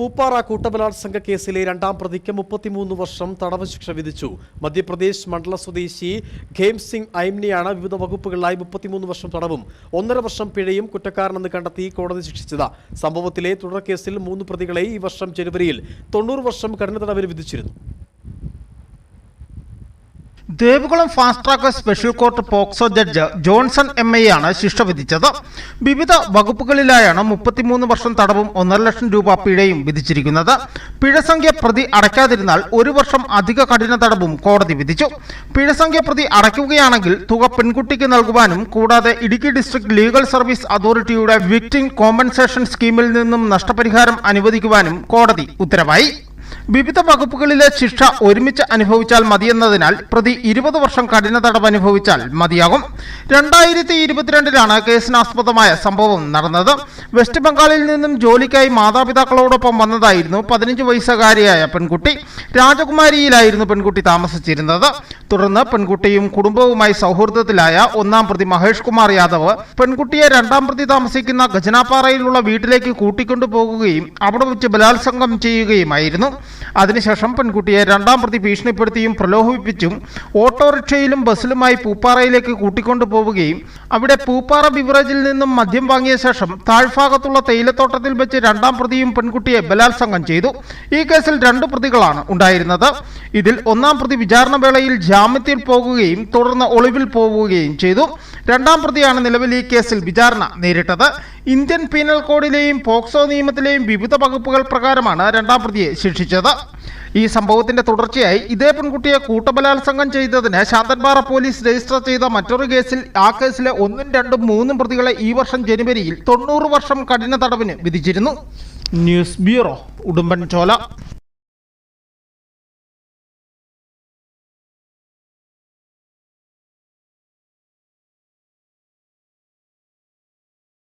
പൂപ്പാറ കൂട്ടബലാത്സംഗ കേസിലെ രണ്ടാം പ്രതിക്ക് മുപ്പത്തിമൂന്ന് വർഷം തടവ് ശിക്ഷ വിധിച്ചു. മധ്യപ്രദേശ് മണ്ഡല സ്വദേശി ഖേം സിംഗ് ഐംനിയാണ് വിവിധ വകുപ്പുകളിലായി മുപ്പത്തിമൂന്ന് വർഷം തടവും ഒന്നര വർഷം പിഴയും കുറ്റക്കാരനെന്ന് കണ്ടെത്തി കോടതി ശിക്ഷിച്ചത്. സംഭവത്തിലെ കേസിൽ മൂന്ന് പ്രതികളെ ഈ വർഷം ജനുവരിയിൽ തൊണ്ണൂറ് വർഷം കഠിന തടവിന് വിധിച്ചിരുന്നു. Devikulam fast track special court POCSO judge Johnson M ആണ് ശിക്ഷ വിധിച്ചത്. വിവിധ വകുപ്പുകളിലായാണ് മുപ്പത്തിമൂന്ന് വർഷം തടവും ഒന്നര ലക്ഷം രൂപ പിഴയും വിധിച്ചിരിക്കുന്നത്. പിഴസംഖ്യ പ്രതി അടയ്ക്കാതിരുന്നാൽ ഒരു വർഷം അധിക കഠിന തടവും കോടതി വിധിച്ചു. പിഴസംഖ്യ പ്രതി അടയ്ക്കുകയാണെങ്കിൽ തുക പെൺകുട്ടിക്ക് നൽകുവാനും കൂടാതെ ഇടുക്കി ഡിസ്ട്രിക്ട് ലീഗൽ സർവീസ് അതോറിറ്റിയുടെ വിക്ടിം കോമ്പൻസേഷൻ സ്കീമിൽ നിന്നും നഷ്ടപരിഹാരം അനുവദിക്കുവാനും കോടതി ഉത്തരവായി. വിവിധ വകുപ്പുകളിലെ ശിക്ഷ ഒരുമിച്ച് അനുഭവിച്ചാൽ മതിയെന്നതിനാൽ പ്രതി ഇരുപത് വർഷം കഠിന തടവ് അനുഭവിച്ചാൽ മതിയാകും. രണ്ടായിരത്തി ഇരുപത്തിരണ്ടിലാണ് കേസിനാസ്പദമായ സംഭവം നടന്നത്. വെസ്റ്റ് ബംഗാളിൽ നിന്നും ജോലിക്കായി മാതാപിതാക്കളോടൊപ്പം വന്നതായിരുന്നു പതിനഞ്ച് വയസ്സുകാരിയായ പെൺകുട്ടി. രാജകുമാരിയിലായിരുന്നു പെൺകുട്ടി താമസിച്ചിരുന്നത്. തുടർന്ന് പെൺകുട്ടിയും കുടുംബവുമായി സൗഹൃദത്തിലായ ഒന്നാം പ്രതി മഹേഷ് കുമാർ യാദവ് പെൺകുട്ടിയെ രണ്ടാം പ്രതി താമസിക്കുന്ന ഗജനാപ്പാറയിലുള്ള വീട്ടിലേക്ക് കൂട്ടിക്കൊണ്ടുപോകുകയും അവിടെ വെച്ച് ബലാത്സംഗം ചെയ്യുകയുമായിരുന്നു. അതിനുശേഷം പെൺകുട്ടിയെ രണ്ടാം പ്രതി ഭീഷണിപ്പെടുത്തിയും പ്രലോഭിപ്പിച്ചും ഓട്ടോറിക്ഷയിലും ബസ്സിലുമായി പൂപ്പാറയിലേക്ക് കൂട്ടിക്കൊണ്ടുപോവുകയും അവിടെ പൂപ്പാറ ബിവറേജിൽ നിന്നും മദ്യം വാങ്ങിയ ശേഷം താഴ്ഭാഗത്തുള്ള തേയിലത്തോട്ടത്തിൽ വെച്ച് രണ്ടാം പ്രതിയും പെൺകുട്ടിയെ ബലാത്സംഗം ചെയ്തു. ഈ കേസിൽ രണ്ട് പ്രതികളാണ് ഉണ്ടായിരുന്നത്. ഇതിൽ ഒന്നാം പ്രതി വിചാരണ വേളയിൽ ജാമ്യത്തിൽ പോകുകയും തുടർന്ന് ഒളിവിൽ പോവുകയും ചെയ്തു. രണ്ടാം പ്രതിയാണ് നിലവിൽ ഈ കേസിൽ വിചാരണ നേരിട്ടത്. ഇന്ത്യൻ പീനൽ കോഡിലെയും പോക്സോ നിയമത്തിലെയും വിവിധ വകുപ്പുകൾ പ്രകാരമാണ് രണ്ടാം പ്രതിയെ ശിക്ഷിച്ചത്. ഈ സംഭവത്തിന്റെ തുടർച്ചയായി ഇതേ പെൺകുട്ടിയെ കൂട്ടബലാത്സംഗം ചെയ്തതിന് ശാന്തൻപാറ പോലീസ് രജിസ്റ്റർ ചെയ്ത മറ്റൊരു കേസിൽ ആ കേസിലെ ഒന്നും രണ്ടും മൂന്നും പ്രതികളെ ഈ വർഷം ജനുവരിയിൽ തൊണ്ണൂറ് വർഷം കഠിന തടവിന് വിധിച്ചിരുന്നു. News bureau Udumbanchola.